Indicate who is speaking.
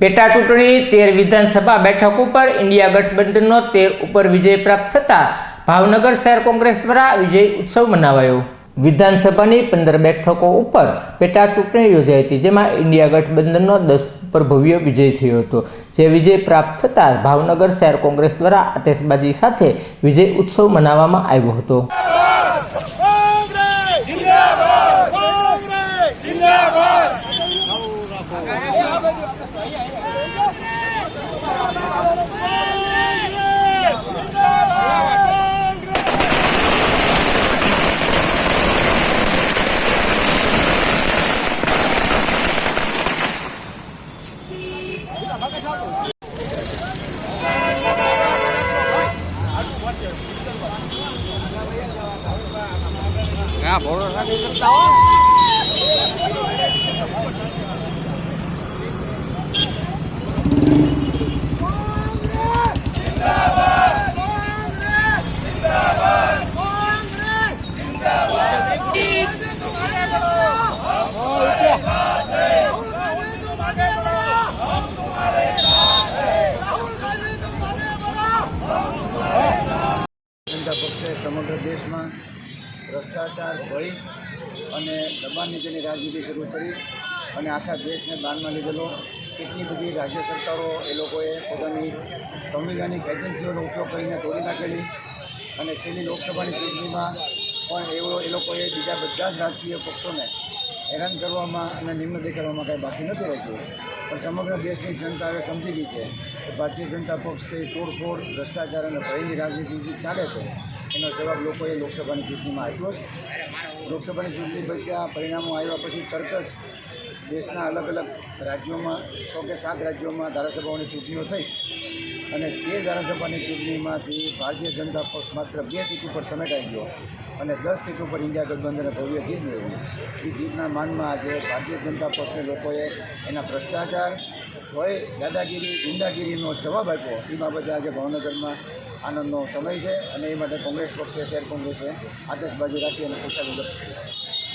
Speaker 1: પેટા ચૂંટણી તેર વિધાનસભા બેઠક ઉપર ઇન્ડિયા ગઠબંધનનો તેર ઉપર વિજય પ્રાપ્ત થતાં ભાવનગર શહેર કોંગ્રેસ દ્વારા વિજય ઉત્સવ મનાવાયો. વિધાનસભાની પંદર બેઠકો ઉપર પેટા ચૂંટણી યોજાઈ હતી, જેમાં ઇન્ડિયા ગઠબંધનનો દસ ઉપર ભવ્ય વિજય થયો હતો. જે વિજય પ્રાપ્ત થતાં ભાવનગર શહેર કોંગ્રેસ દ્વારા આતશબાજી સાથે વિજય ઉત્સવ મનાવવામાં આવ્યો હતો.
Speaker 2: Ra bộ nó đi
Speaker 3: rất đó. Zindabad! સમગ્ર દેશમાં ભ્રષ્ટાચાર ભળી અને દબાણ જેની રાજનીતિ શરૂ કરી અને આખા દેશને બાનમાં લીધેલો, કેટલી બધી રાજ્ય સરકારો એ લોકોએ પોતાની સંવિધાનિક એજન્સીઓનો ઉપયોગ કરીને તોડી નાખેલી અને છેલ્લી લોકસભાની ચૂંટણીમાં પણ એવો એ લોકોએ બીજા બધા જ રાજકીય પક્ષોને હેરાન કરવામાં અને નિમ્ન દેખાડવામાં કાંઈ બાકી નથી રહેતું પણ સમગ્ર દેશની જનતા હવે સમજી ગઈ છે કે ભારતીય જનતા પક્ષ તોડફોડ, ભ્રષ્ટાચાર અને ભયની રાજનીતિ ચાલે છે એનો જવાબ લોકોએ લોકસભાની ચૂંટણીમાં આપ્યો છે. લોકસભાની ચૂંટણી પછી પરિણામો આવ્યા પછી તરત જ દેશના અલગ અલગ રાજ્યોમાં, છ કે સાત રાજ્યોમાં ધારાસભાઓની ચૂંટણીઓ થઈ અને તે ધારાસભાની ચૂંટણીમાંથી ભારતીય જનતા પક્ષ માત્ર બે સીટ ઉપર સમેટાઈ ગયો અને દસ સીટ ઉપર ઇન્ડિયા ગઠબંધને ભવ્ય જીત મેળવી. એ જીતના માનમાં આજે ભારતીય જનતા પક્ષને લોકોએ એના ભ્રષ્ટાચાર હોય દાદાગીરી, ગુંડાગીરીનો જવાબ આપ્યો. એ બાબતે આજે ભાવનગરમાં આનંદનો સમય છે અને એ માટે કોંગ્રેસ પક્ષે શહેર કોંગ્રેસે આતશબાજી રાખી અને કરી છે